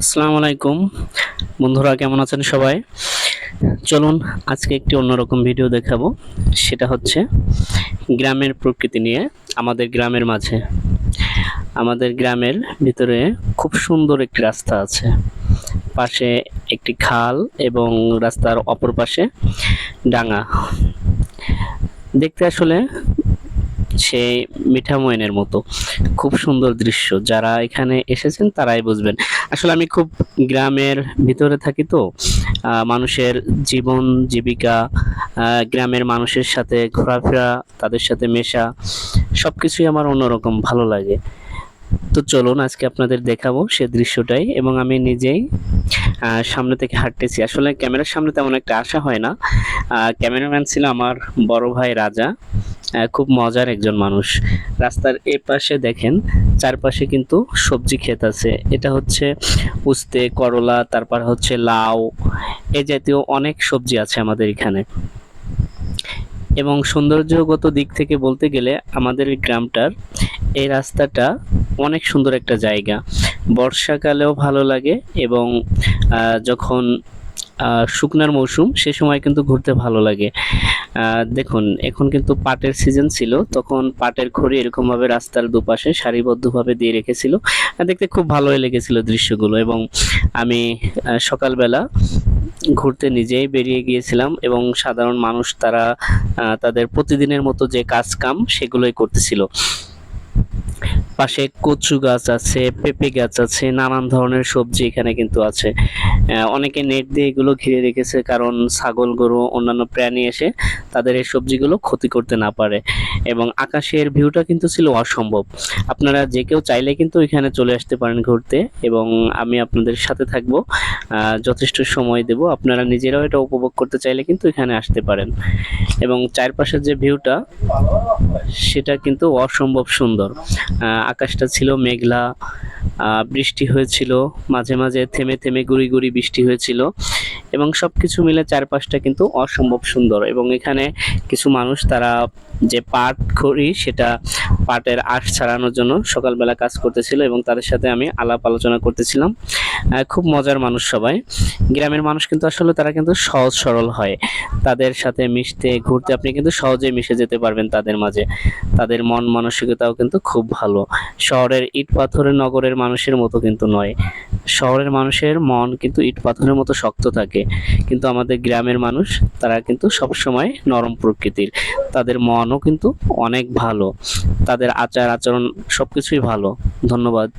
আসসালামু আলাইকুম। বন্ধুরা, কেমন আছেন সবাই? চলুন, আজকে একটি অন্যরকম ভিডিও দেখাবো। সেটা হচ্ছে গ্রামের প্রকৃতি নিয়ে, আমাদের গ্রামের মাঝে। আমাদের গ্রামের ভিতরে খুব সুন্দর একটি রাস্তা আছে। পাশে একটি খাল এবং রাস্তার অপর পাশে ডাঙা দেখতে আসলে সেই মিঠামইনের মতো। খুব সুন্দর দৃশ্য। যারা এখানে এসেছেন তারাই বুঝবেন। আসলে আমি খুব গ্রামের ভিতরে থাকি তো মানুষের জীবন, জীবিকা গ্রামের মানুষের সাথে ঘোরাফেরা, তাদের সাথে মেশা সব কিছুই আমার অন্যরকম ভালো লাগে। তো চলুন আজকে আপনাদের দেখাবো সে দৃশ্যটাই এবং আমি নিজেই সামনে থেকে হাঁটতেছি। আসলে ক্যামেরার সামনে তেমন একটা আশা হয় না। ক্যামেরাম্যান ছিল আমার বড় ভাই রাজা। খুব মজার একজন মানুষ। রাস্তার এ পাশে দেখেন, চারপাশে কিন্তু সবজি ক্ষেত আছে। এটা হচ্ছে উস্তে, করলা, তারপর হচ্ছে লাউ এই জাতীয় অনেক সবজি আছে আমাদের এখানে। এবং সৌন্দর্যগত দিক থেকে বলতে গেলে আমাদের গ্রামটার এই রাস্তাটা অনেক সুন্দর একটা জায়গা। বর্ষাকালেও ভালো লাগে এবং যখন শুকনার মৌসুম, সে সময় কিন্তু ঘুরতে ভালো লাগে। দেখুন, এখন কিন্তু পাটের সিজন ছিল, তখন পাটের খড়ি এরকমভাবে রাস্তার দুপাশে সারিবদ্ধভাবে দিয়ে রেখেছিল। দেখতে খুব ভালোই লেগেছিল দৃশ্যগুলো এবং আমি সকালবেলা ঘুরতে নিজেই বেরিয়ে গিয়েছিলাম এবং সাধারণ মানুষ তারা তাদের প্রতিদিনের মতো যে কাজ কাম সেগুলোই করতেছিল। পাশে কচু গাছ আছে, পেঁপে গাছ আছে, নানান ধরনের সবজি এখানে কিন্তু আছে। অনেকে নেট দিয়ে এগুলো ঘিরে রেখেছে কারণ ছাগল, গরু, অন্যান্য প্রাণী এসে তাদের এই সবজিগুলো ক্ষতি করতে না পারে এবং আকাশের ভিউটা কিন্তু ছিল অসম্ভব। আপনারা যে কেউ চাইলে কিন্তু এখানে চলে আসতে পারেন ঘুরতে এবং আমি আপনাদের সাথে থাকব। যথেষ্ট সময় দেব। আপনারা নিজেরাও এটা উপভোগ করতে চাইলে কিন্তু এখানে আসতে পারেন। এবং চারপাশের যে ভিউটা, সেটা কিন্তু অসম্ভব সুন্দর। আকাশটা ছিল মেঘলা। বৃষ্টি হয়েছিল, মাঝে মাঝে থেমে থেমে গুড়ি গুড়ি বৃষ্টি হয়েছিল এবং সব কিছু মিলে চারপাশটা কিন্তু অসম্ভব সুন্দর এবং এখানে কিছু মানুষ তারা যে পাট খড়ি সেটা পাটের আঁশ ছাড়ানোর জন্য সকালবেলা কাজ করতেছিল এবং তাদের সাথে আমি আলাপ আলোচনা করতেছিলাম। খুব মজার মানুষ সবাই। গ্রামের মানুষ কিন্তু আসলে তারা কিন্তু সহজ সরল হয়। তাদের সাথে মিশতে, ঘুরতে আপনি কিন্তু সহজেই মিশে যেতে পারবেন তাদের মাঝে। তাদের মন মানসিকতাও কিন্তু খুব ভালো। শহরের ইট পাথরের নগরের মানুষের মতো কিন্তু নয়। শহরের মানুষের মন কিন্তু ইট পাথরের মতো শক্ত থাকে। কিন্তু আমাদের গ্রামের মানুষ, তারা কিন্তু সবসময় নরম প্রকৃতির। তাদের মনও কিন্তু অনেক ভালো। তাদের আচার আচরণ সবকিছুই ভালো। ধন্যবাদ।